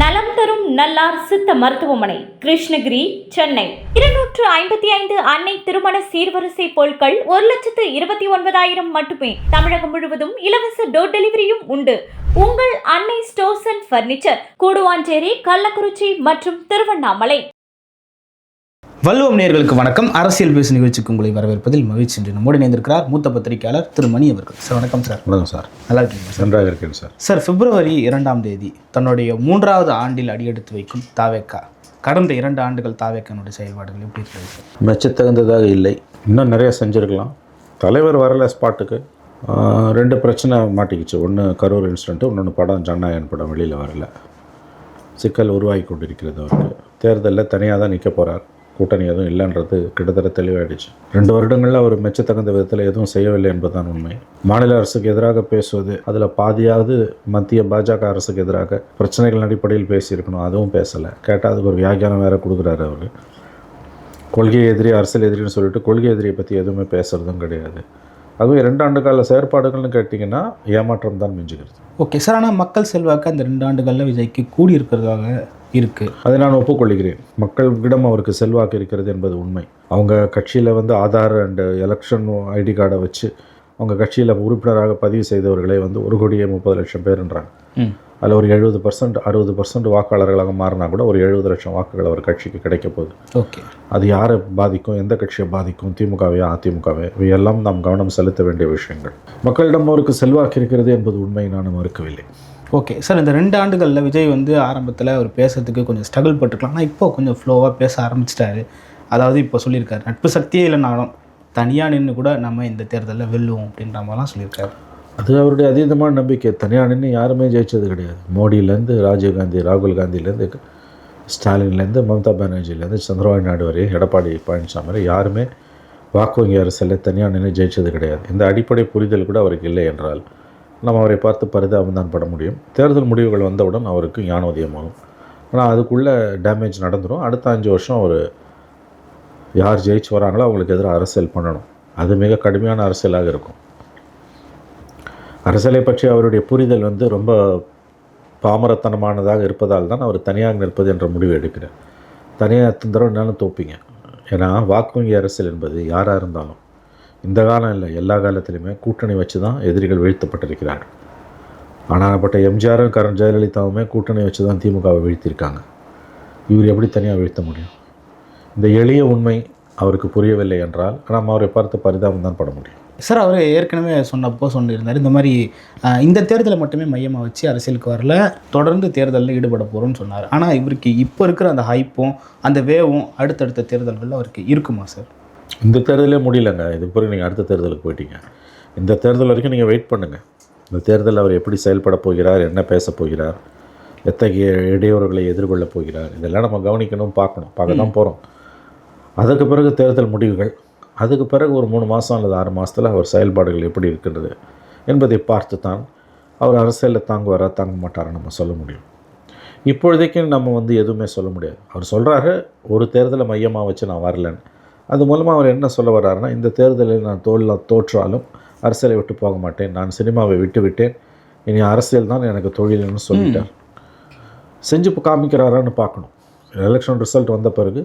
நலம் தரும் நல்லார் சித்த மருத்துவமனை கிருஷ்ணகிரி சென்னை. இருநூற்று ஐம்பத்தி ஐந்து அன்னை திருமண சீர்வரிசை பொருட்கள் ஒரு லட்சத்து இருபத்தி ஒன்பதாயிரம் மட்டுமே. தமிழகம் முழுவதும் இலவச டோர் டெலிவரியும் உண்டு. உங்கள் Annai stores and furniture Guduvanchery Kallakurichi மற்றும் திருவண்ணாமலை. வள்ளுவம் நேயர்களுக்கு வணக்கம். அரசியல் பேசு நிகழ்ச்சிக்கு உங்களை வரவேற்பதில் மகிழ்ச்சி என்று நம்மோடு இணைந்திருக்கிறார் மூத்த பத்திரிகையாளர் திரு மணி அவர்கள். சார் வணக்கம் சார். வணக்கம் சார். நல்லா இருக்கீங்க சார்? நன்றாக இருக்கேன் சார். சார் பிப்ரவரி இரண்டாம் தேதி தன்னுடைய மூன்றாவது ஆண்டில் அடியெடுத்து வைக்கும் தாவேக்கா கடந்த இரண்டு ஆண்டுகள் தாவேக்கானுடைய செயல்பாடுகள் எப்படி இருக்கிறது மெச்சத்தகுந்ததாக இல்லை. இன்னும் நிறைய செஞ்சுருக்கலாம். தலைவர் வரல ஸ்பாட்டுக்கு. ரெண்டு பிரச்சனை மாட்டிக்கிச்சு. ஒன்று கரூர் இன்சிடென்ட்டு இன்னொன்று படம் ஜனநாயகன் படம் வெளியில் வரல. சிக்கல் உருவாகி கொண்டிருக்கிறது அவருக்கு. தேர்தலில் தனியாக தான் நிற்க போகிறார் கூட்டணி எதுவும் இல்லைன்றது கிட்டத்தட்ட தெளிவாயிடுச்சு. ரெண்டு வருடங்களில் அவர் மெச்சத்தகுந்த விதத்தில் எதுவும் செய்யவில்லை என்பதுதான் உண்மை. மாநில அரசுக்கு எதிராக பேசுவது அதில் பாதியாவது மத்திய பாஜக அரசுக்கு எதிராக பிரச்சனைகள் அடிப்படையில் பேசியிருக்கணும் அதுவும் பேசலை. கேட்டால் அதுக்கு ஒரு வியாக்கியானம் வேறு கொடுக்குறாரு அவர். கொள்கை எதிரி அரசியல் எதிரின்னு சொல்லிட்டு கொள்கை எதிரியை பற்றி எதுவுமே பேசுகிறதும் கிடையாது. அதுவும் இரண்டு ஆண்டு கால செயற்பாடுகள்னு கேட்டிங்கன்னா ஏமாற்றம் தான் மிஞ்சுகிறது. ஓகே சார் ஆனால் மக்கள் செல்வாக்கு அந்த ரெண்டு ஆண்டுகளில் விஜய்க்கு கூடி இருக்கிறதாக இருக்குது அதை நான் ஒப்புக்கொள்கிறேன். மக்களிடம் அவருக்கு செல்வாக்கு இருக்கிறது என்பது உண்மை. அவங்க கட்சியில் வந்து ஆதார் அண்டு எலெக்ஷன் ஐடி கார்டை வச்சு அவங்க கட்சியில் உறுப்பினராக பதிவு செய்தவர்களே வந்து ஒரு கோடியே முப்பது லட்சம் பேருன்றாங்க. அதில் ஒரு எழுபது பர்சன்ட் அறுபது பர்சன்ட் வாக்காளர்களாக மாறினா கூட ஒரு எழுபது லட்சம் வாக்குகள் அவர் கட்சிக்கு கிடைக்க போகுது. ஓகே. அது யாரை பாதிக்கும் எந்த கட்சியை பாதிக்கும் திமுகவையா அதிமுகவே இவையெல்லாம் நாம் கவனம் செலுத்த வேண்டிய விஷயங்கள். மக்களிடம் அவருக்கு செல்வாக்கு இருக்கிறது என்பது உண்மை நான் மறுக்கவில்லை. ஓகே சார் இந்த ரெண்டு ஆண்டுகளில் விஜய் வந்து ஆரம்பத்தில் அவர் பேசுறதுக்கு கொஞ்சம் ஸ்ட்ரகிள் பட்டுருக்கலாம். ஆனால் இப்போ கொஞ்சம் ஃப்ளோவாக பேச ஆரம்பிச்சிட்டாரு. அதாவது இப்போ சொல்லியிருக்காரு நட்பு சக்தியே இல்லைனாலும் தனியாக நின்று கூட நம்ம இந்த தேர்தலில் வெல்லுவோம் அப்படின்ற மாதிரிலாம் சொல்லியிருக்காரு. அது அவருடைய அதீதமான நம்பிக்கை. தனியாக நின்று யாருமே ஜெயிச்சது கிடையாது. மோடியிலேருந்து ராஜீவ்காந்தி ராகுல் காந்திலேருந்து ஸ்டாலின்லேருந்து மம்தா பானர்ஜிலேருந்து சந்திரபாபு நாயுடு வரை எடப்பாடி பழனிசாமி வரை யாருமே வாக்கு வங்கி அரசில் தனியாக நின்று ஜெயிச்சது கிடையாது. இந்த அடிப்படை புரிதல் கூட அவருக்கு இல்லை என்றால் நம்ம அவரை பார்த்து பரிதாபம் தான் பட முடியும். தேர்தல் முடிவுகள் வந்தவுடன் அவருக்கு ஞான உதயமாகும் ஆனால் அதுக்குள்ளே டேமேஜ் நடந்துடும் அடுத்த அஞ்சு வருஷம் அவர் யார் ஜெயிச்சு வராங்களோ அவங்களுக்கு எதிராக அரசியல் பண்ணணும். அது மிக கடுமையான அரசியலாக இருக்கும். அரசியலை பற்றி அவருடைய புரிதல் வந்து ரொம்ப பாமரத்தனமானதாக இருப்பதால் தான் அவர் தனியாக நிற்பது என்ற முடிவு எடுக்கிறேன் தனியாக எத்தனை தடவை வேணாலும் தோப்பீங்க. ஏன்னா வாக்கு வங்கி அரசியல் என்பது யாராக இருந்தாலும் காலம் இல்லை எல்லா காலத்திலையுமே கூட்டணி வச்சு தான் எதிரிகள் வீழ்த்தப்பட்டிருக்கிறார்கள் ஆனாப்பட்ட எம்ஜிஆரும் கரண் ஜெயலலிதாவுமே கூட்டணி வச்சு தான் திமுகவை வீழ்த்தியிருக்காங்க இவர் எப்படி தனியாக வீழ்த்த முடியும்? இந்த எளிய உண்மை அவருக்கு புரியவில்லை என்றால் நாம் அவரை பார்த்து பரிதாபம் தான் பட முடியும். சார் அவர் ஏற்கனவே சொன்னப்போ சொல்லியிருந்தார் இந்த மாதிரி இந்த தேர்தலை மட்டுமே மையமாக வச்சு அரசியலுக்கு வரல தொடர்ந்து தேர்தலில் ஈடுபட போகிறோம்னு சொன்னார். ஆனால் இவருக்கு இப்போ இருக்கிற அந்த ஹைப்பும் அந்த வேவும் அடுத்தடுத்த தேர்தல்களில் அவருக்கு இருக்குமா சார்? இந்த தேர்தலே முடியலங்க. இது பிறகு நீங்கள் அடுத்த தேர்தலுக்கு போயிட்டீங்க. இந்த தேர்தல் வரைக்கும் நீங்கள் வெயிட் பண்ணுங்கள் இந்த தேர்தலில் அவர் எப்படி செயல்பட போகிறார் என்ன பேச போகிறார் எத்தகைய இடையூறுகளை எதிர்கொள்ளப் போகிறார் இதெல்லாம் நம்ம கவனிக்கணும் பார்க்கணும். பார்க்க தான் போகிறோம் அதுக்கு பிறகு தேர்தல் முடிவுகள் அதுக்கு பிறகு ஒரு மூணு மாதம் அல்லது ஆறு மாதத்தில் அவர் செயல்பாடுகள் எப்படி இருக்கின்றது என்பதை பார்த்து தான் அவர் அரசியலில் தாங்குவாரா தாங்க மாட்டாரா நம்ம சொல்ல முடியும். இப்பொழுதைக்கு நம்ம வந்து எதுவுமே சொல்ல முடியாது. அவர் சொல்கிறாரு ஒரு தேர்தலை மையமாக வச்சு நான் வரலன்னு. அது மூலமாக அவர் என்ன சொல்ல வர்றாருன்னா இந்த தேர்தலில் நான் தோல்ல தோற்றாலும் அரசியலை விட்டு போக மாட்டேன். நான் சினிமாவை விட்டு விட்டேன். இனி அரசியல் தான் எனக்கு தொழில்னு சொல்லிட்டார். செஞ்சு காமிக்கிறாரான்னு பார்க்கணும். எலெக்ஷன் ரிசல்ட் வந்த பிறகு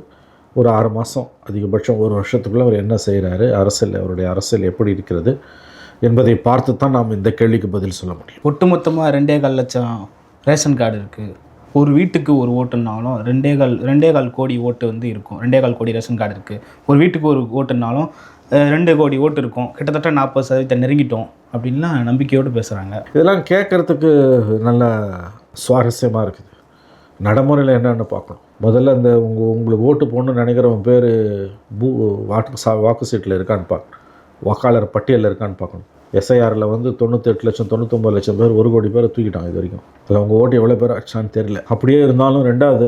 ஒரு ஆறு மாதம் அதிகபட்சம் ஒரு வருஷத்துக்குள்ளே அவர் என்ன செய்கிறாரு அரசியல் அவருடைய அரசியல் எப்படி இருக்கிறது என்பதை பார்த்து தான் நாம் இந்த கேள்விக்கு பதில் சொல்ல முடியும். ஒட்டுமொத்தமாக ரெண்டே கால் லட்சம் ரேஷன் கார்டு இருக்குது ஒரு வீட்டுக்கு ஒரு ஓட்டுனாலும் ரெண்டே கால் ரெண்டே கால் கோடி ஓட்டு வந்து இருக்கும். ரெண்டே கால் கோடி ரேஷன் கார்டு இருக்குது ஒரு வீட்டுக்கு ஒரு ஓட்டுனாலும் ரெண்டு கோடி ஓட்டு இருக்கும். கிட்டத்தட்ட நாற்பது சதவீதத்தை நெருங்கிட்டோம் அப்படின்லாம் நம்பிக்கையோடு பேசுகிறாங்க இதெல்லாம் கேட்குறதுக்கு நல்ல சுவாரஸ்யமாக இருக்குது. நடைமுறையில் என்னென்னு பார்க்கணும். முதல்ல அந்த உங்கள் உங்களுக்கு ஓட்டு போடணும்னு நினைக்கிறவன் பேர் பூ வாக்கு சா வாக்கு சீட்டில் இருக்கான்னு பார்க்கணும். வாக்காளர் பட்டியலில் இருக்கான்னு பார்க்கணும். எஸ்ஐஆரில் வந்து தொண்ணூத்தெட்டு லட்சம் தொண்ணூத்தொம்பது லட்சம் பேர் ஒரு கோடி பேர் தூக்கிட்டான் இது வரைக்கும். அதில் அவங்க ஓட்டு எவ்வளோ பேர் ஆச்சான்னு தெரியல. அப்படியே இருந்தாலும் ரெண்டாவது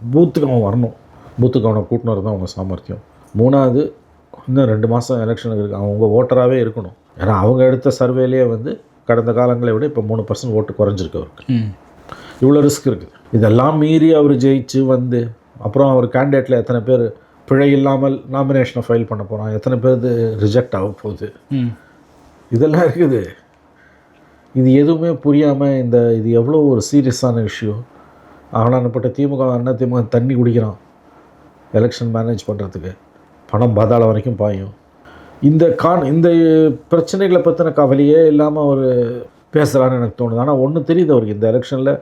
பூத்துக்கு அவன் வரணும். பூத்துக்கு அவனை கூட்டினு தான் அவங்க சாமர்த்தியம். மூணாவது இன்னும் ரெண்டு மாதம் எலெக்ஷனுக்கு இருக்கு. அவன் உங்கள் ஓட்டராகவே இருக்கணும். ஏன்னா அவங்க எடுத்த சர்வேலேயே வந்து கடந்த காலங்களை விட இப்போ மூணு பர்சன்ட் ஓட்டு குறைஞ்சிருக்கு அவருக்கு. இவ்வளோ ரிஸ்க் இருக்குது இதெல்லாம் மீறி அவர் ஜெயிச்சு வந்து அப்புறம் அவர் கேண்டிடேட்டில் எத்தனை பேர் பிழை இல்லாமல் நாமினேஷனை ஃபைல் பண்ண போகிறான் எத்தனை பேர் ரிஜெக்ட் ஆக போகுது. இதெல்லாம் இருக்குது. இது எதுவுமே புரியாமல் இந்த இது எவ்வளோ ஒரு சீரியஸான விஷயம். ஆனானப்பட்ட திமுக அண்ணா திமுக தண்ணி குடிக்கிறான். எலெக்ஷன் மேனேஜ் பண்ணுறதுக்கு பணம் பாதாள வரைக்கும் பாயும். இந்த கான் இந்த பிரச்சனைகளை பற்றின கவலையே இல்லாமல் அவர் பேசுகிறான்னு எனக்கு தோணுது. ஆனால் ஒன்று தெரியுது அவருக்கு. இந்த எலெக்ஷனில்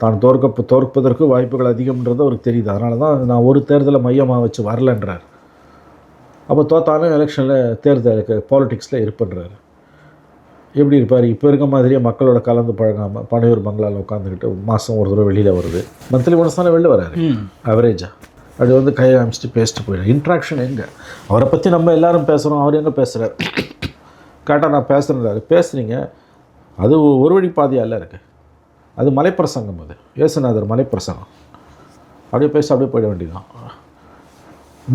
தான் தோற்க தோற்பதற்கு வாய்ப்புகள் அதிகம்ன்றது அவருக்கு தெரியுது. அதனால தான் நான் ஒரு தேர்தலை மையமாக வச்சு வரலன்றார். அப்போ தோத்தாலும் எலெக்ஷனில் தேர்தலுக்கு பாலிட்டிக்ஸில் இருப்புன்றார். எப்படி இருப்பார்? இப்போ இருக்க மாதிரியே மக்களோட கலந்து பழகாமல் பனையூர் பங்களாவில் உட்காந்துக்கிட்டு மாதம் ஒரு தடவை வெளியில் வருது. மந்த்லி ஒன்ஸ் தானே வெளில வராரு. அவரேஜாக அது வந்து கையை காமிச்சிட்டு பேசிட்டு போயிடும். இன்ட்ராக்ஷன் எங்கே? அவரை பற்றி நம்ம எல்லாரும் பேசுகிறோம் அவர் எங்கே பேசுகிறார் கரெக்டாக நான் பேசுகிறேன் பேசுகிறீங்க அது ஒரு வழி பாதையால இருக்குது அது மலைப்பிரசங்கம் அது. ஏசுநாதர் மலைப்பிரசங்கம். அப்படியே பேச அப்படியே போயிட வேண்டியதுதான்.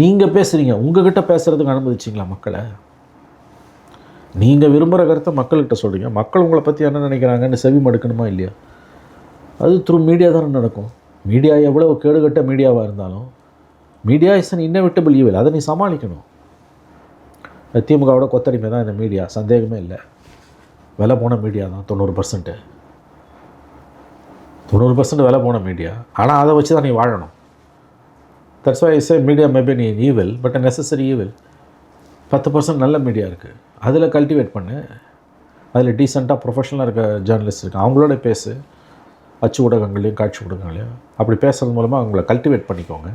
நீங்கள் பேசுகிறீங்க உங்ககிட்ட பேசுகிறதுக்கு அனுமதிச்சிங்களா மக்களை? நீங்கள் விரும்புகிற கருத்தை மக்கள்கிட்ட சொல்கிறீங்க மக்கள் உங்களை பற்றி என்ன நினைக்கிறாங்கன்னு செவி மடுக்கணுமா இல்லையா? அது த்ரூ மீடியா தானே நடக்கும். மீடியா எவ்வளோ கேடுகட்ட மீடியாவாக இருந்தாலும் media is an inevitable evil அதை நீ சமாளிக்கணும். திமுகவோட கொத்தடிமை தான் இந்த மீடியா சந்தேகமே இல்லை. விலை போன மீடியா தான் தொண்ணூறு பர்சன்ட்டு தொண்ணூறு பர்சன்ட் விலை போன மீடியா ஆனால் அதை வச்சு தான் நீ வாழணும். That's why a media maybe நீ ஈவில் பட் நெசசரி ஈவில் பத்து பர்சன்ட் நல்ல மீடியா இருக்குது அதில் கல்டிவேட் பண்ணு. அதில் டீசெண்டாக ப்ரொஃபஷனலாக இருக்க ஜேர்னலிஸ்ட் இருக்கு. அவங்களோட பேசு. அச்சு ஊடகங்களையும் காட்சி ஊடகங்களையும் அப்படி பேசுறது மூலமாக அவங்கள கல்டிவேட் பண்ணிக்கோங்க.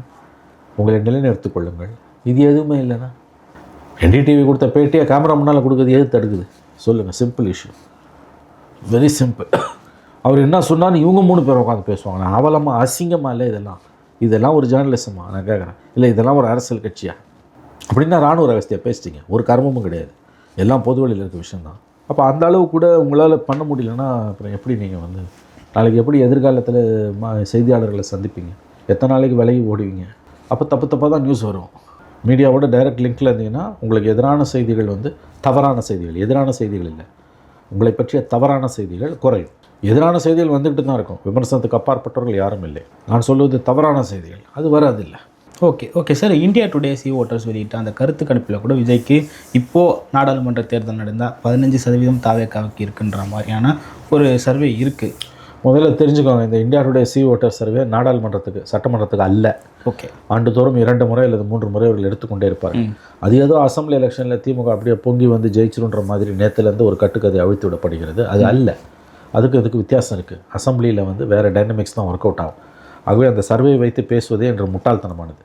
உங்களை நிலைநிறுத்திக் கொள்ளுங்கள். இது எதுவுமே இல்லைன்னா என்டிடிவி கொடுத்த பேட்டியாக கேமரா முன்னால் கொடுக்குறது எது தடுக்குது? சொல்லுங்கள் சிம்பிள் இஷ்யூ வெரி சிம்பிள் அவர் என்ன சொன்னாலும் இவங்க மூணு பேர் உட்காந்து பேசுவாங்க. நான் அவலமாக அசிங்கமாக இல்லை இதெல்லாம். இதெல்லாம் ஒரு ஜேர்னலிசமாக நான் கேட்குறேன். இல்லை இதெல்லாம் ஒரு அரசியல் கட்சியா? அப்படின்னா ராணுவ ரகசியம் பேசிட்டீங்க. ஒரு கர்மமும் கிடையாது. எல்லாம் பொது வழியில் இருக்க விஷயந்தான் அப்போ அந்த அளவு கூட உங்களால் பண்ண முடியலன்னா அப்புறம் எப்படி நீங்கள் வந்து நாளைக்கு எப்படி எதிர்காலத்தில் மா செய்தியாளர்களை சந்திப்பீங்க? எத்தனை நாளைக்கு விலகி ஓடுவீங்க? அப்போ தப்பு தப்பாக தான் நியூஸ் வரும். மீடியாவோட டைரக்ட் லிங்க்கில் இருந்தீங்கன்னா உங்களுக்கு எதிரான செய்திகள் வந்து தவறான செய்திகள் எதிரான செய்திகள் இல்லை. உங்களை பற்றிய தவறான செய்திகள் குறையும். எதிரான செய்திகள் வந்துக்கிட்டு தான் இருக்கும். விமர்சனத்துக்கு அப்பாற்பட்டவர்கள் யாரும் இல்லை. நான் சொல்வது தவறான செய்திகள். அது வராதில்லை okay okay sir India today C voters வெளியிட்ட அந்த கருத்து கணிப்பில் கூட விஜய்க்கு இப்போது நாடாளுமன்ற தேர்தல் நடந்தால் பதினஞ்சு சதவீதம் தாவேக்காவுக்கு இருக்குன்ற மாதிரியான ஒரு சர்வே இருக்குது முதல்ல தெரிஞ்சுக்கோங்க இந்த India today C voter survey நாடாளுமன்றத்துக்கு சட்டமன்றத்துக்கு அல்ல. ஓகே ஆண்டுதோறும் இரண்டு முறை அல்லது மூன்று முறை அவர்கள் எடுத்துக்கொண்டே இருப்பார். அது ஏதோ அசம்பிளி எலெக்ஷனில் திமுக அப்படியே பொங்கி வந்து ஜெயிச்சிருன்ற மாதிரி நேற்றுலேருந்து ஒரு கட்டுக்கதை அவிழ்த்து விடப்படுகிறது. அது அல்ல. அதுக்கு அதுக்கு வித்தியாசம் இருக்குது அசம்பிளியில் வந்து வேறு டைனமிக்ஸ் தான் ஒர்க் அவுட் ஆகும். ஆகவே அந்த சர்வே வைத்து பேசுவதே என்று முட்டாள்தனமானது.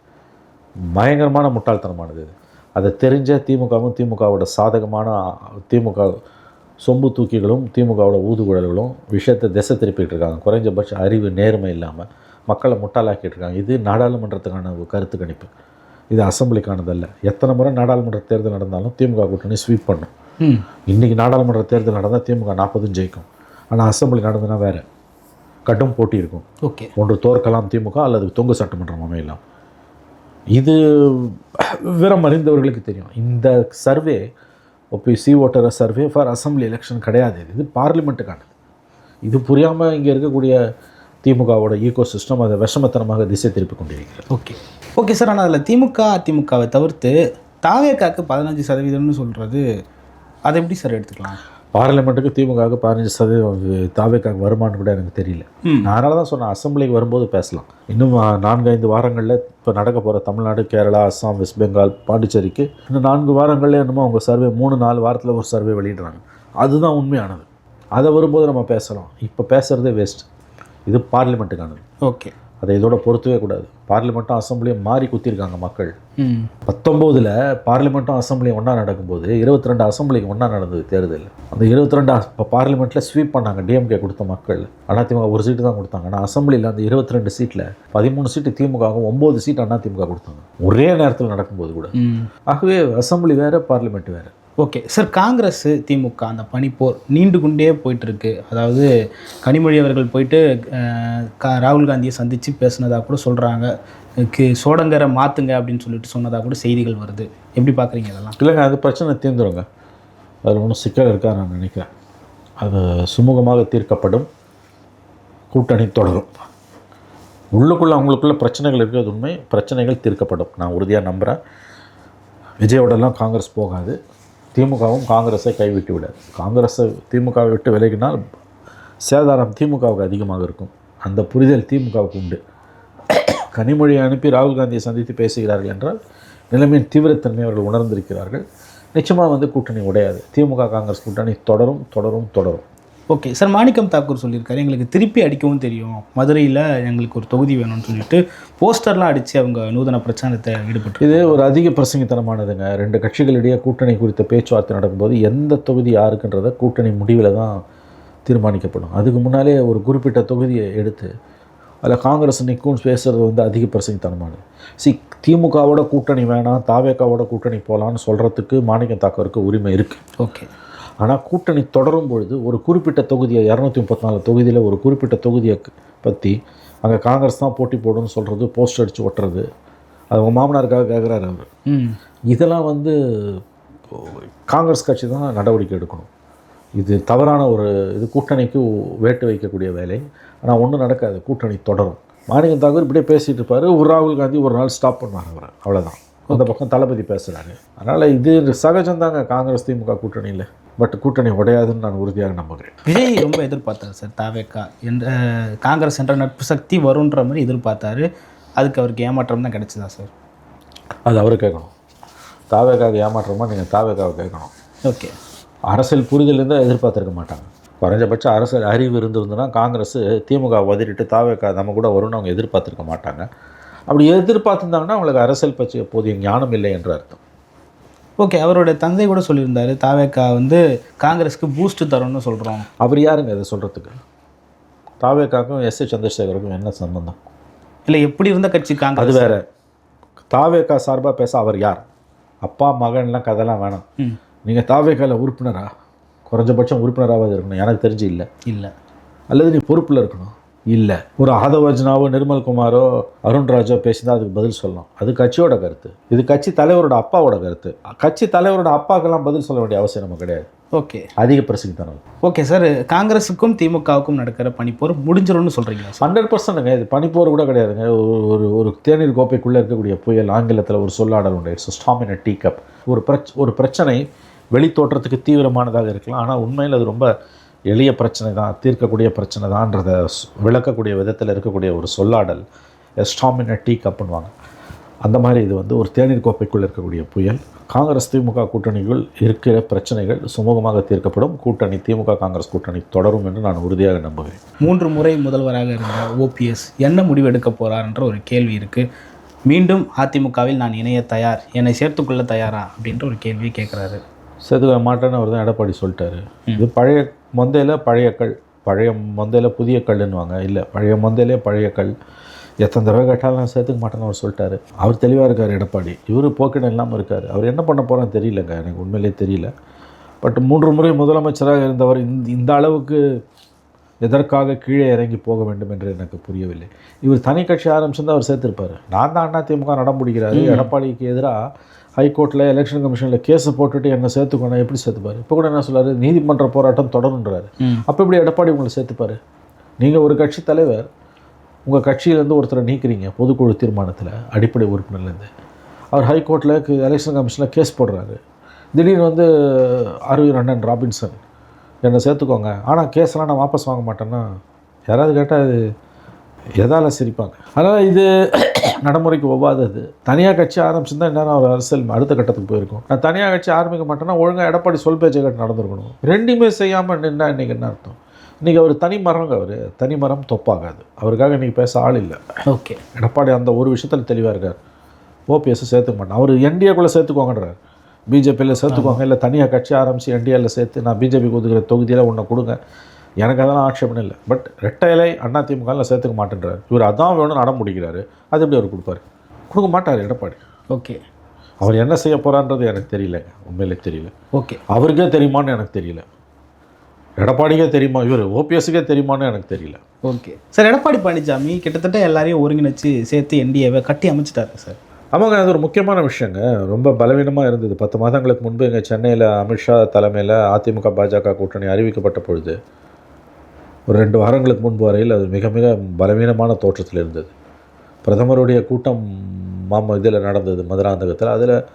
பயங்கரமான முட்டாள்தனமானது இது. அதை தெரிஞ்ச திமுகவும் திமுகவோட சாதகமான திமுக சொம்பு தூக்கிகளும் திமுகவோட ஊதுகுழல்களும் விஷயத்தை திசை திருப்பிட்டு இருக்காங்க. குறைஞ்சபட்ச அறிவு நேர்மை இல்லாமல் மக்களை முட்டாளாக்கிட்டு இருக்காங்க இது நாடாளுமன்றத்துக்கான ஒரு கருத்து கணிப்பு. இது அசம்பிளிக்கானதல்ல. எத்தனை முறை நாடாளுமன்ற தேர்தல் நடந்தாலும் திமுக கூட்டணி ஸ்வீப் பண்ணும். இன்றைக்கி நாடாளுமன்ற தேர்தல் நடந்தால் திமுக நாற்பதும் ஜெயிக்கும். ஆனால் அசம்பிளி நடந்ததுன்னா வேறு. கடும் போட்டி இருக்கும். ஓகே. ஒன்று தோற்கலாம் திமுக அல்லது தொங்கு சட்டமன்றம் அமையலாம். இது விவரம் அறிந்தவர்களுக்கு தெரியும். இந்த survey OBC voter survey for assembly election கிடையாது. இது. இது பார்லிமெண்ட்டுக்கானது இது புரியாமல் இங்கே இருக்கக்கூடிய திமுகவோட ஈகோ சிஸ்டம் அதை விஷமத்தனமாக திசை திருப்பி கொண்டிருக்கிறது. ஓகே. ஓகே சார் ஆனால் அதில் திமுக அதிமுகவை தவிர்த்து தாவேக்காக்கு பதினஞ்சு சதவீதம்னு சொல்கிறது அதை எப்படி சார் எடுத்துக்கலாம்? பார்லிமெண்ட்டுக்கு திமுகவுக்கு பதினஞ்சு சதவீதம் தாவேக்காக வருமானு கூட எனக்கு தெரியல. நான் அதனால தான் சொன்னேன் அசம்பிளிக்கு வரும்போது பேசலாம். இன்னும் நான்கு ஐந்து வாரங்களில் இப்போ நடக்க போகிற தமிழ்நாடு கேரளா அஸ்ஸாம் வெஸ்ட் பெங்கால் பாண்டிச்சேரிக்கு இன்னும் நான்கு வாரங்களில் என்னமோ அவங்க சர்வே மூணு நாலு வாரத்தில் ஒரு சர்வே வெளியிடுறாங்க. அதுதான் உண்மையானது. அதை வரும்போது நம்ம பேசலாம். இப்போ பேசுகிறதே வேஸ்ட் இது பார்லிமெண்ட்டுக்கானது. ஓகே. அதை இதோட பொறுத்தவே கூடாது. பார்லிமெண்ட்டும் அசம்பிளியும் மாறி குத்திருக்காங்க மக்கள். பத்தொம்போதில் பார்லிமெண்ட்டும் அசம்பிளியும் ஒன்றா நடக்கும்போது இருபத்தி ரெண்டு அசம்பிளிக்கு ஒன்றா நடந்தது தேர்தல். அந்த இருபத்தி ரெண்டு இப்போ பார்லிமெண்ட்டில் ஸ்வீப் பண்ணாங்க டிஎம்கே கொடுத்த மக்கள். அதிமுக ஒரு சீட்டு தான் கொடுத்தாங்க. ஆனால் அசம்பிளியில் அந்த இருபத்தி ரெண்டு சீட்டில் பதிமூணு சீட்டு திமுகவும் ஒம்பது சீட் அதிமுக கொடுத்தாங்க. ஒரே நேரத்தில் நடக்கும்போது கூட. ஆகவே அசம்பிளி வேறு பார்லிமெண்ட் வேறு. ஓகே. சார் காங்கிரஸ் திமுக அந்த பனிப்போர் நீண்டு கொண்டே போயிட்டுருக்கு. அதாவது கனிமொழி அவர்கள் போயிட்டு கா- ராகுல் காந்தியை சந்தித்து பேசினதாக கூட சொல்கிறாங்க சோடங்கரை மாற்றுங்க அப்படின்னு சொல்லிட்டு சொன்னதாக கூட செய்திகள் வருது. எப்படி பார்க்குறீங்க அதெல்லாம்? இல்லைங்க அது பிரச்சனை தீர்ந்துருங்க. அதில் ஒன்றும் சிக்கல் இருக்கா நான் நினைக்கிறேன். அது சுமூகமாக தீர்க்கப்படும். கூட்டணி தொடரும். உள்ளுக்குள்ளே அவங்களுக்குள்ள பிரச்சனைகள் இருக்கிறது உண்மை. பிரச்சனைகள் தீர்க்கப்படும். நான் உறுதியாக நம்புகிறேன் விஜயோடலாம் காங்கிரஸ் போகாது. திமுகவும் காங்கிரஸை கைவிட்டு விடாது காங்கிரஸை திமுகவை விட்டு விலகினால் சேதாரம் திமுகவுக்கு அதிகமாக இருக்கும். அந்த புரிதல் திமுகவுக்கு உண்டு. கனிமொழியை அனுப்பி ராகுல் காந்தியை சந்தித்து பேசுகிறார்கள் என்றால் நிலைமையின் தீவிரத்தன்மை அவர்கள் உணர்ந்திருக்கிறார்கள். நிச்சயமாக வந்து கூட்டணி உடையாது. திமுக காங்கிரஸ் கூட்டணி தொடரும் தொடரும் தொடரும். ஓகே சார் மாணிக்கம் தாக்கூர் சொல்லியிருக்காரு எங்களுக்கு திருப்பி அடிக்கவும் தெரியும். மதுரையில் எங்களுக்கு ஒரு தொகுதி வேணும்னு சொல்லிட்டு போஸ்டர்லாம் அடித்து அவங்க நூதன பிரச்சாரத்தை ஈடுபட்டு இது ஒரு அதிக பிரசங்கித்தனமானதுங்க. ரெண்டு கட்சிகளிடையே கூட்டணி குறித்த பேச்சுவார்த்தை நடக்கும்போது எந்த தொகுதி யாருக்குன்றத கூட்டணி முடிவில் தான் தீர்மானிக்கப்படும். அதுக்கு முன்னாலே ஒரு குறிப்பிட்ட தொகுதியை எடுத்து அதில் காங்கிரஸ் நிற்கும் பேசுகிறது வந்து அதிக பிரசங்கித்தனமானது. சி திமுகவோட கூட்டணி வேணாம் தாவேக்காவோட கூட்டணி போகலான்னு சொல்கிறதுக்கு மாணிக்கம் தாக்கருக்கு உரிமை இருக்குது ஓகே. ஆனால் கூட்டணி தொடரும் பொழுது ஒரு குறிப்பிட்ட தொகுதியை இரநூத்தி முப்பத்தி நாலு தொகுதியில் ஒரு குறிப்பிட்ட தொகுதியை பற்றி அங்கே காங்கிரஸ் தான் போட்டி போடுன்னு சொல்கிறது போஸ்ட் அடித்து ஒட்டுறது. அது உங்கள் மாமனாருக்காக கேட்குறாரு அவர். இதெல்லாம் வந்து காங்கிரஸ் கட்சி தான் நடவடிக்கை எடுக்கணும். இது தவறான ஒரு இது கூட்டணிக்கு வேட்டு வைக்கக்கூடிய வேலை. ஆனால் ஒன்றும் நடக்காது கூட்டணி தொடரும். மாணிக்கம் தாக்கூர் இப்படியே பேசிகிட்டு இருப்பார். ஒரு ராகுல் காந்தி ஒரு நாள் ஸ்டாப் பண்ணுவார் அவரை. அவ்வளோதான் அந்த பக்கம் தளபதி பேசுகிறாரு அதனால் இது சகஜம்தாங்க காங்கிரஸ் திமுக கூட்டணியில். பட் கூட்டணி உடையாதுன்னு நான் உறுதியாக நம்புகிறேன். விஜய் ரொம்ப எதிர்பார்த்தாரு சார் தாவேக்கா. என்ற காங்கிரஸ் என்ற நட்பு சக்தி வருன்ற மாதிரி எதிர்பார்த்தாரு. அதுக்கு அவருக்கு ஏமாற்றம் தான் கிடைச்சதா சார்? அது அவரு கேட்கணும். தாவேக்காக ஏமாற்றமா நீங்கள் தாவேக்காவை கேட்கணும். ஓகே. அரசியல் புரிதல் இருந்தால் எதிர்பார்த்துருக்க மாட்டாங்க. குறைஞ்சபட்சம் அரசியல் அறிவு இருந்திருந்ததுன்னா காங்கிரஸ் திமுக உதறிட்டு தாவேக்கா நம்ம கூட வரும்னு அவங்க எதிர்பார்த்துருக்க மாட்டாங்க. அப்படி எதிர்பார்த்துருந்தாங்கன்னா அவங்களுக்கு அரசியல் பற்றி போதிய ஞானம் இல்லை என்று அர்த்தம். ஓகே அவரோட தந்தை கூட சொல்லியிருந்தாரு தாவேக்கா வந்து காங்கிரஸ்க்கு பூஸ்ட் தரோம்னு சொல்கிறோம் அவர் யாருங்க இதை சொல்கிறதுக்கு தாவேக்காக்கும் எஸ். ஏ சந்திரசேகருக்கும் என்ன சம்பந்தம்? இல்லை எப்படி இருந்த கட்சி அது காங்கிரஸ் வேற. தாவேக்கா சார்பாக பேச அவர் யார்? அப்பா மகன்லாம் கதைலாம் வேணாம். நீங்கள் தாவேக்கால உறுப்பினரா? குறைஞ்சபட்சம் உறுப்பினராவது இருக்கணும். எனக்கு தெரிஞ்சு இல்லை. இல்லை. அல்லது நீ பொறுப்பில் இருக்கணும். இல்லை. ஒரு ஆதவர்ஜனாவோ நிர்மல்குமாரோ அருண்ராஜோ பேசினா அதுக்கு பதில் சொல்லணும். அது கட்சியோட கருத்து. இது கட்சி தலைவரோட அப்பாவோட கருத்து. கட்சி தலைவரோட அப்பாக்கெல்லாம் பதில் சொல்ல வேண்டிய அவசியம் கிடையாது. ஓகே. அதிக பிரசித்தனம் ஓகே சார் காங்கிரஸுக்கும் திமுகவுக்கும் நடக்கிற பனிப்போர் முடிஞ்சிரும்னு சொல்கிறீங்களா ஹண்ட்ரட் பர்சன்ட்டுங்க இது பனிப்போர் கூட கிடையாதுங்க. ஒரு ஒரு தேநீர் கோப்பைக்குள்ளே இருக்கக்கூடிய புயல் ஆங்கிலத்தில் ஒரு சொல்லாடல் உண்டு. It's storm in tea cup ஒரு பிரச் ஒரு பிரச்சனை வெளித்தோற்றத்துக்கு தீவிரமானதாக இருக்கலாம். ஆனால் உண்மையில் அது ரொம்ப எளிய பிரச்சனை தான் தீர்க்கக்கூடிய பிரச்சனை தான்றதை விளக்கக்கூடிய விதத்தில் இருக்கக்கூடிய ஒரு சொல்லாடல் ஸ்டாம் இன் டீ கப்புன்னுவாங்க அந்த மாதிரி இது வந்து ஒரு தேநீர் கோப்பைக்குள் இருக்கக்கூடிய புயல் காங்கிரஸ் திமுக கூட்டணிக்குள் இருக்கிற பிரச்சனைகள் சுமூகமாக தீர்க்கப்படும். கூட்டணி திமுக காங்கிரஸ் கூட்டணி தொடரும் என்று நான் உறுதியாக நம்புகிறேன். மூன்று முறை முதல்வராக இருந்த ஓபிஎஸ் என்ன முடிவு எடுக்க போறார்ன்ற ஒரு கேள்வி இருக்கு. மீண்டும் அதிமுகவில் நான் இணைய தயார் என்னை சேர்த்துக்கொள்ள தயாரா அப்படின்ற ஒரு கேள்வியை கேட்குறாரு செதுக்க மாட்டேன்னு அவர் தான் எடப்பாடி சொல்லிட்டாரு. இது பழைய மொந்தையில் பழைய கல் பழைய மொந்தையில் புதிய கல்லுன்னுவாங்க. இல்லை பழைய மொந்தையிலே பழைய கல். எத்தனை தடவை கேட்டாலும் நான் சேர்த்துக்க மாட்டேன்னு அவர் சொல்லிட்டாரு. அவர் தெளிவாக இருக்கார் எடப்பாடி. இவர் போக்கிடம் இல்லாமல் இருக்கார். அவர் என்ன பண்ண போகிறான்னு தெரியலங்க. எனக்கு உண்மையிலேயே தெரியல. பட் மூன்று முறை முதலமைச்சராக இருந்தவர் இந்த இந்த அளவுக்கு எதற்காக கீழே இறங்கி போக வேண்டும் என்று எனக்கு புரியவில்லை. இவர் தனி கட்சி ஆரம்பிச்சிருந்தா அவர் சேர்த்திருப்பார். நான் தான் அண்ணா திமுக நடம் பிடிக்கிறாரு. எடப்பாடிக்கு எதிராக ஹைகோர்ட்டில் எலெக்ஷன் கமிஷனில் கேஸை போட்டுட்டு என்னை சேர்த்துக்கணும் எப்படி சேர்த்துப்பார்? இப்போ கூட என்ன சொல்றாரு? நீதிமன்ற போராட்டம் தொடருன்றாரு. அப்போ எப்படி எடப்பாடி உங்களை சேர்த்துப்பார்? நீங்கள் ஒரு கட்சி தலைவர் உங்கள் கட்சியிலேருந்து ஒருத்தரை நீக்கிறீங்க பொதுக்குழு தீர்மானத்தில் அடிப்படை உறுப்பினர்லேருந்து. அவர் ஹைகோர்ட்டில் எலெக்ஷன் கமிஷனில் கேஸ் போடுறாரு. திடீர்னு வந்து அருவி அண்ணன் ராபின்சன் என்னை சேர்த்துக்கோங்க. ஆனால் கேஸ்லாம் நான் வாபஸ் வாங்க மாட்டேன்னா யாராவது கேட்டால் அது எதால சிரிப்பாங்க. அதனால் இது நடைமுறைக்கு ஒவ்வாதது. தனியாக கட்சி ஆரம்பிச்சிருந்தா இன்னும் ஒரு அரசியல் அடுத்த கட்டத்துக்கு போயிருக்கும். நான் தனியாக கட்சி ஆரம்பிக்க மாட்டேன்னா ஒழுங்காக எடப்பாடி சொல் பேச்சை கேட்டு நடந்திருக்கணும். ரெண்டுமே செய்யாமல் நின்னா இன்றைக்கி என்ன அர்த்தம்? இன்றைக்கி அவர் தனி மரங்க அவர். தனி மரம் தொப்பாகாது. அவருக்காக இன்றைக்கி பேச ஆள் இல்லை. ஓகே. எடப்பாடி அந்த ஒரு விஷயத்தில் தெளிவாக இருக்கார். ஓபிஎஸ் சேர்த்துக்க மாட்டேன். அவர் என்டிஏக்குள்ளே சேர்த்துக்கோங்கன்றார். பிஜேபியில் சேர்த்துக்கோங்க. இல்லை தனியாக கட்சி ஆரம்பித்து என்டிஏவில் சேர்த்து நான் பிஜேபிக்கு ஒதுக்குற தொகுதியில் ஒன்று கொடுங்க. எனக்கு அதெல்லாம் ஆட்சேபனை இல்லை. பட் ரெட்டை இலை அண்ணா திமுகவில் சேர்த்துக்க மாட்டேன்றார். இவர் அதான் வேணும்னு அடம் முடிக்கிறாரு. அது எப்படி அவர் கொடுப்பாரு? கொடுக்க மாட்டார் எடப்பாடி. ஓகே. அவர் என்ன செய்ய போகிறான்றது எனக்கு தெரியலங்க உண்மையிலே தெரியல. ஓகே. அவருக்கே தெரியுமான்னு எனக்கு தெரியல. எடப்பாடிக்கே தெரியுமா? இவர் ஓபிஎஸ்க்கே தெரியுமான்னு எனக்கு தெரியல. ஓகே. சார் எடப்பாடி பழனிசாமி கிட்டத்தட்ட எல்லாரையும் ஒருங்கிணைச்சு சேர்த்து என்டிஏவை கட்டி அமைச்சிட்டாரு சார். ஆமாங்க அது ஒரு முக்கியமான விஷயங்க. ரொம்ப பலவீனமாக இருந்தது. பத்து மாதங்களுக்கு முன்பு இங்கே சென்னையில் அமித்ஷா தலைமையில் அதிமுக பாஜக கூட்டணி அறிவிக்கப்பட்ட பொழுது ஒரு ரெண்டு வாரங்களுக்கு முன்பு வரையில் அது மிக மிக பலவீனமான தோற்றத்தில் இருந்தது. பிரதமருடைய கூட்டம் மாம இதில் நடந்தது மதுராந்தகத்தில். அதில்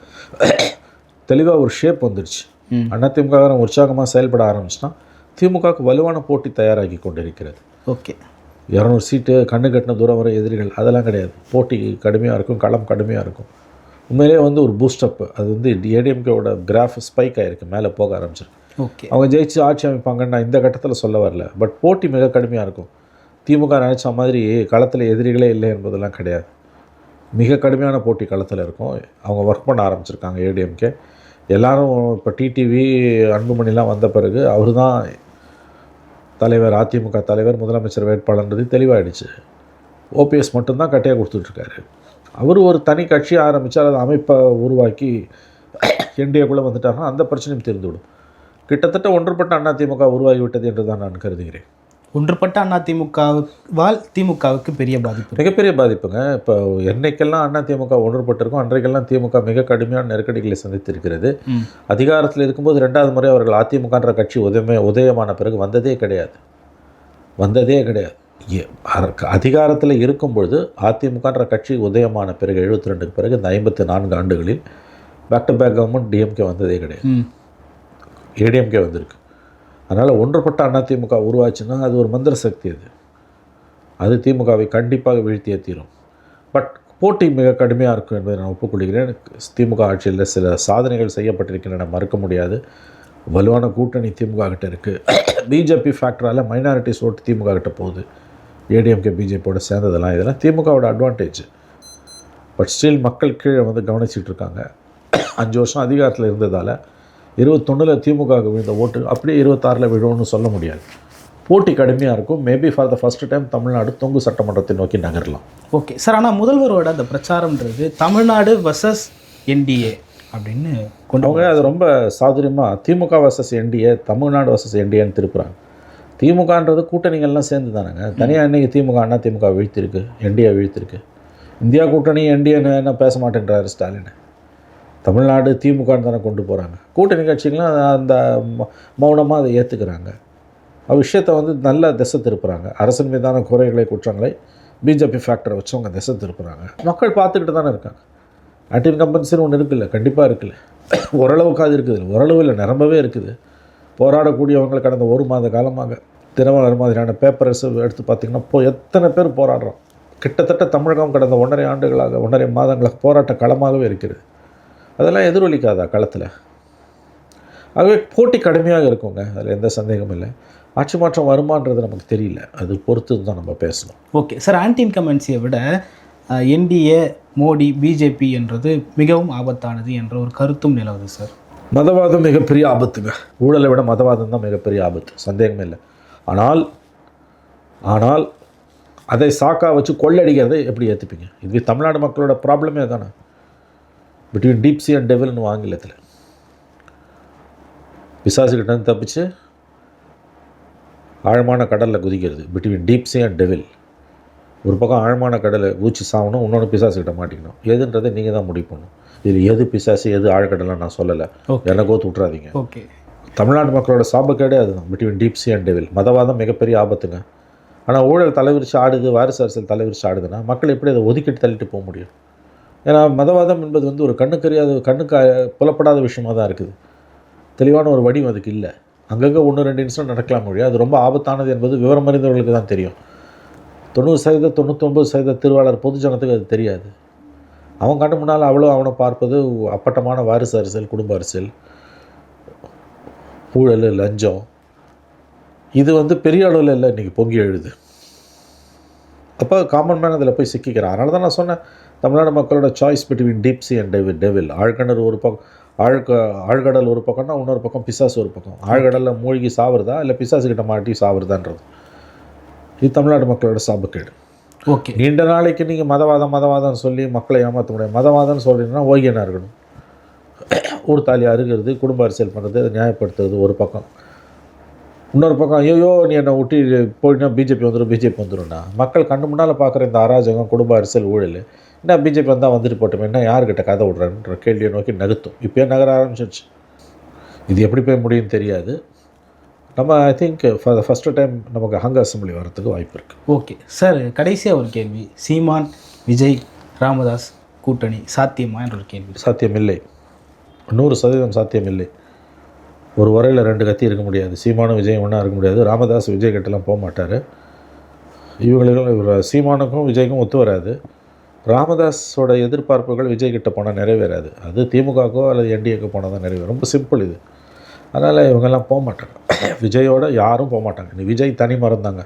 தெளிவாக ஒரு ஷேப் வந்துடுச்சு. ம். அதிமுக உற்சாகமாக செயல்பட ஆரம்பிச்சுன்னா திமுகவுக்கு வலுவான போட்டி தயாராகி கொண்டிருக்கிறது. ஓகே. இரநூறு சீட்டு கண்ணு கட்டின தூரம் வர எதிரிகள் அதெல்லாம் கிடையாது. போட்டி கடுமையாக இருக்கும் களம் கடுமையாக இருக்கும். உண்மையிலேயே வந்து ஒரு பூஸ்டப் அது வந்து ஏடிஎம்கேவோட கிராஃப் ஸ்பைக் ஆகிருக்கு மேலே போக ஆரம்பிச்சிருக்கு. அவங்க ஜெயிச்சு ஆட்சி அமைப்பாங்கன்னு நான் இந்த கட்டத்தில் சொல்ல வரல. பட் போட்டி மிக கடுமையாக இருக்கும். திமுக நினச்ச மாதிரி களத்தில் எதிரிகளே இல்லை என்பதெல்லாம் கிடையாது. மிக கடுமையான போட்டி களத்தில் இருக்கும். அவங்க ஒர்க் பண்ண ஆரம்பிச்சிருக்காங்க ஏடிஎம்கே. எல்லாரும் இப்போ டிடிவி அன்புமணிலாம் வந்த பிறகு அவர் தான் தலைவர் அதிமுக தலைவர் முதலமைச்சர் வேட்பாளர்ன்றது தெளிவாயிடுச்சு. ஓபிஎஸ் மட்டும்தான் கட்டையாக கொடுத்துட்ருக்காரு. அவர் ஒரு தனி கட்சி ஆரம்பித்தால் அது அமைப்பை உருவாக்கி என்டிஏக்குள்ளே வந்துட்டாருன்னா அந்த பிரச்சனையும் தெரிந்துவிடும். கிட்டத்தட்ட ஒன்றுபட்ட அதிமுக உருவாகி விட்டது என்று தான் நான் கருதுகிறேன். ஒன்றுபட்ட அண்ணா திமுகவால் திமுகவுக்கு பெரிய பாதிப்பு. மிகப்பெரிய பாதிப்புங்க. இப்போ என்னைக்கெல்லாம் அண்ணா திமுக ஒன்றுபட்டிருக்கோ அன்றைக்கெல்லாம் திமுக மிக கடுமையான நெருக்கடிகளை சந்தித்திருக்கிறது. அதிகாரத்தில் இருக்கும்போது ரெண்டாவது முறை அவர்கள் அதிமுகன்ற கட்சி உதயமே உதயமான பிறகு வந்ததே கிடையாது. வந்ததே கிடையாது. அதிகாரத்தில் இருக்கும் பொழுது அதிமுகன்ற கட்சி உதயமான பிறகு எழுபத்தி ரெண்டுக்கு பிறகு இந்த ஐம்பத்தி நான்கு ஆண்டுகளில் back to back government DMK வந்ததே கிடையாது. ஏடிஎம்கே வந்திருக்கு. அதனால் ஒன்றுபட்ட அண்ணா திமுக உருவாச்சுன்னா அது ஒரு மந்திர சக்தி அது. அது திமுகவை கண்டிப்பாக வீழ்த்தியே தீரும். பட் போட்டி மிக கடுமையாக இருக்கும் என்பதை நான் ஒப்புக்கொள்கிறேன். திமுக ஆட்சியில் சில சாதனைகள் செய்யப்பட்டிருக்கின்றன மறுக்க முடியாது. வலுவான கூட்டணி திமுக கிட்ட இருக்குது பிஜேபி ஃபேக்டரால் மைனாரிட்டிஸ் ஓட்டு திமுக கிட்ட போகுது. ஏடிஎம்கே பிஜேபியோட சேர்ந்ததெல்லாம் இதெல்லாம் திமுகவோட அட்வான்டேஜ் பட் ஸ்டில் மக்கள் கீழே வந்து கவனிச்சிட்ருக்காங்க அஞ்சு வருஷம் அதிகாரத்தில் இருந்ததால் இருபத்தொன்னில் திமுகவுக்கு விழுந்த ஓட்டு அப்படியே இருபத்தாறில் விழும்னு சொல்ல முடியாது. போட்டி கடுமையாக இருக்கும். Maybe for the first time Tamil Nadu தொங்கு சட்டமன்றத்தை நோக்கி நகரலாம். ஓகே. சார் ஆனால் முதல்வரோட அந்த பிரச்சாரம்ன்றது தமிழ்நாடு வர்சஸ் என்டிஏ அப்படின்னு கொண்டு அவங்க அது ரொம்ப சாதுரியமாக DMK versus NDA Tamil Nadu versus என்டிஏன்னு திருப்புறாங்க. திமுகன்றது கூட்டணிகள்லாம் சேர்ந்து தானேங்க. தனியாக இன்னைக்கு திமுக அண்ணா திமுக வீழ்த்திருக்கு என்டிஏ வீழ்த்திருக்கு. இந்தியா கூட்டணி என்டிஏன்னு என்ன பேச மாட்டேன்றாரு ஸ்டாலின். தமிழ்நாடு திமுகன்னு தானே கொண்டு போகிறாங்க கூட்டணி கட்சிகள்லாம் அந்த மௌனமாக அதை ஏற்றுக்கிறாங்க விஷயத்தை வந்து நல்ல திசை திருப்புறாங்க. அரசின் மீதான குறைகளை குற்றங்களை பிஜேபி ஃபேக்டரை வச்சு அவங்க திசை திருப்புறாங்க. மக்கள் பார்த்துக்கிட்டு தானே இருக்காங்க. ஆன்டி இன்கம்பன்சின்னு ஒன்று இருக்குல்ல கண்டிப்பாக இருக்குல்ல. ஓரளவுக்கு அது இருக்குது. ஓரளவு இல்லை நிரம்பவே இருக்குது. போராடக்கூடியவங்க கடந்த ஒரு மாத காலமாக தினமலர் மாதிரியான பேப்பர்ஸ் எடுத்து பார்த்திங்கன்னா இப்போ எத்தனை பேர் போராடுறோம். கிட்டத்தட்ட தமிழகம் கடந்த ஒன்றரை ஆண்டுகளாக ஒன்றரை மாதங்களாக போராட்ட களமாகவே இருக்கிறது. அதெல்லாம் எதிரொலிக்காதா களத்தில்? ஆகவே போட்டி கடுமையாக இருக்குங்க. அதில் எந்த சந்தேகமும் இல்லை. ஆட்சி மாற்றம் வருமானது நமக்கு தெரியல. அது பொறுத்து தான் நம்ம பேசணும். ஓகே. சார் ஆன்டி இன்கம்பன்சியை விட என்டிஏ மோடி பிஜேபி என்றது மிகவும் ஆபத்தானது என்ற ஒரு கருத்தும் நிலவுது சார். மதவாதம் மிகப்பெரிய ஆபத்துங்க. ஊழலை விட மதவாதம் தான் மிகப்பெரிய ஆபத்து. சந்தேகமே இல்லை. ஆனால் ஆனால் அதை சாக்கா வச்சு கொள்ளடிக்கிறதை எப்படி ஏற்றுப்பீங்க இது தமிழ்நாடு மக்களோட ப்ராப்ளமே தானே? பிட்வீன் டீப் சி அண்ட் டெவில்னு ஆங்கிலத்தில் பிசாசுக்கிட்ட இருந்து தப்பிச்சு ஆழமான கடலில் குதிக்கிறது. Between deep sea and devil ஒரு பக்கம் ஆழமான கடலை ஊச்சி சாகணும் இன்னொன்று பிசாசுக்கிட்ட மாட்டிக்கணும். எதுன்றதை நீங்கள் தான் முடிவு பண்ணணும். இதில் எது பிசாசு எது ஆழக்கடலாம் நான் சொல்லலை. எனக்கு விட்றாதீங்க ஓகே தமிழ்நாடு மக்களோட சாபக்கேடே அதுதான். Between deep sea and devil மதவாதம் மிகப்பெரிய ஆபத்துங்க. ஆனால் ஊழல் தலைவிரிச்சு ஆடுது வாரிசு அரசியல் தலைவிரிச்சு ஆடுதுன்னா மக்கள் எப்படி அதை ஒதுக்கிட்டு தள்ளிட்டு போக முடியும்? ஏன்னா மதவாதம் என்பது வந்து ஒரு கண்ணுக்கறியாத கண்ணுக்கு புலப்படாத விஷயமா தான் இருக்குது. தெளிவான ஒரு வடிவம் அதுக்கு இல்லை. அங்கங்கே ஒன்று ரெண்டு இன்சிடென்ட் நடக்கலாம் மொழி அது ரொம்ப ஆபத்தானது என்பது விவரம் அறிந்தவர்களுக்கு தான் தெரியும். தொண்ணூறு சதவீத தொண்ணூத்தொம்பது சதவீத திருவாளர் பொதுஜனத்துக்கு அது தெரியாது. அவன் கண்ணு முன்னால் அவ்வளோ அவனை பார்ப்பது அப்பட்டமான வாரிசு அரசியல் குடும்ப அரசியல் ஊழல் லஞ்சம். இது வந்து பெரிய அளவில் இல்லை இன்றைக்கி பொங்கி எழுது. அப்போ காமன் மேன் அதில் போய் சிக்கிக்கிறான். அதனால தான் நான் சொன்னேன் தமிழ்நாடு மக்களோட choice between deep sea and devil devil ஆழ்கிணறு ஒரு பக்கம் ஆழ்க ஆழ்கடல் ஒரு பக்கம்னா இன்னொரு பக்கம் பிசாசு ஒரு பக்கம். ஆழ்கடலில் மூழ்கி சாவுறதா? இல்லை பிசாசுக்கிட்ட மாட்டி சாவுறதான்றது. இது தமிழ்நாடு மக்களோட சாபக்கேடு. ஓகே. நீண்ட நாளைக்கு நீங்கள் மதவாதம் மதவாதம்னு சொல்லி மக்களை ஏமாற்ற முடியாது. மதவாதம்னு சொல்கிறீங்கன்னா ஓகியனாக இருக்கணும். ஊர் தாலி அருகிறது குடும்ப அரசியல் பண்ணுறது அதை நியாயப்படுத்துறது ஒரு பக்கம். இன்னொரு பக்கம் ஐயோ நீ என்னை விட்டு போயினா பிஜேபி வந்துடும் பிஜேபி வந்துடும்னா மக்கள் கண்ணு முன்னால் பார்க்குற இந்த அராஜகம் குடும்ப அரசியல் ஊழல் என்ன பிஜேபி வந்தால் வந்துட்டு போட்டோமே என்ன யார்கிட்ட கதை விட்றான்ற கேள்வியை நோக்கி நகர்த்தும். இப்போயே நகர ஆரம்பிச்சிருச்சு. இது எப்படி போய் முடியும்னு தெரியாது. நம்ம I think for the first time நமக்கு ஹங்க அசம்பிளி வரதுக்கு வாய்ப்பு இருக்குது ஓகே சார் கடைசியாக ஒரு கேள்வி. சீமான் விஜய் ராமதாஸ் கூட்டணி சாத்தியமா என்ற ஒரு கேள்வி சாத்தியமில்லை. நூறு சதவீதம் சாத்தியமில்லை. ஒரு உரையில் ரெண்டு கத்தி இருக்க முடியாது. சீமானும் விஜயம் ஒன்றா இருக்க முடியாது. ராமதாஸ் விஜய் கிட்டலாம் போக மாட்டார். இவங்களுக்கும் இவர் சீமானுக்கும் விஜய்க்கும் ஒத்து வராது. ராமதாஸோட எதிர்பார்ப்புகள் விஜய் கிட்ட போனால் நிறைவேறாது. அது திமுகக்கோ அல்லது என்டிஏக்கோ போனால் தான் நிறைவேறும். ரொம்ப சிம்பிள் இது. அதனால் இவங்கெல்லாம் போக மாட்டாங்க. விஜயோட யாரும் போக மாட்டாங்க. இந்த விஜய் தனி மறந்தாங்க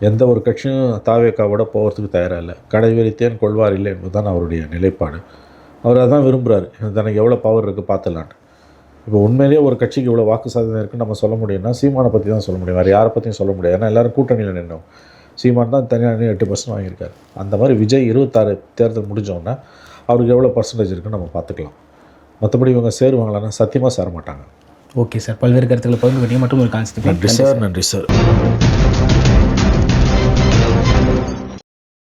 எந்த ஒரு கட்சியும் தாவேக்காவோட போகிறதுக்கு தயாராக இல்லை. கடைவெறித்தேன் கொள்வார் இல்லை என்பது தான் அவருடைய நிலைப்பாடு. அவர் அதான் விரும்புகிறார் தனக்கு எவ்வளோ பவர் இருக்குது பார்த்துலான்னு இப்போ உண்மையிலேயே ஒரு கட்சிக்கு இவ்வளோ வாக்கு சாதனை இருக்குன்னு நம்ம சொல்ல முடியும்னா சீமானை பற்றி தான் சொல்ல முடியும். வேறு யாரை பற்றியும் சொல்ல முடியாது. ஏன்னா எல்லாரும் கூட்டணியில் நின்றோம் சீமான் தான் தனியாக நின்று எட்டு பர்சன்ட் வாங்கியிருக்காரு. அந்த மாதிரி விஜய் இருபத்தாறு தேர்தல் முடிஞ்சோடனே அவருக்கு எவ்வளோ பர்சன்டேஜ் இருக்குன்னு நம்ம பார்த்துக்கலாம். மற்றபடி இவங்க சேருவாங்களான்னா சத்தியமாக சேர மாட்டாங்க ஓகே சார். பல்வேறு கருத்துக்களை பகிர்ந்து மற்றும் ஒரு நன்றி கான்ஸ்டியூட் சார் நன்றி சார்.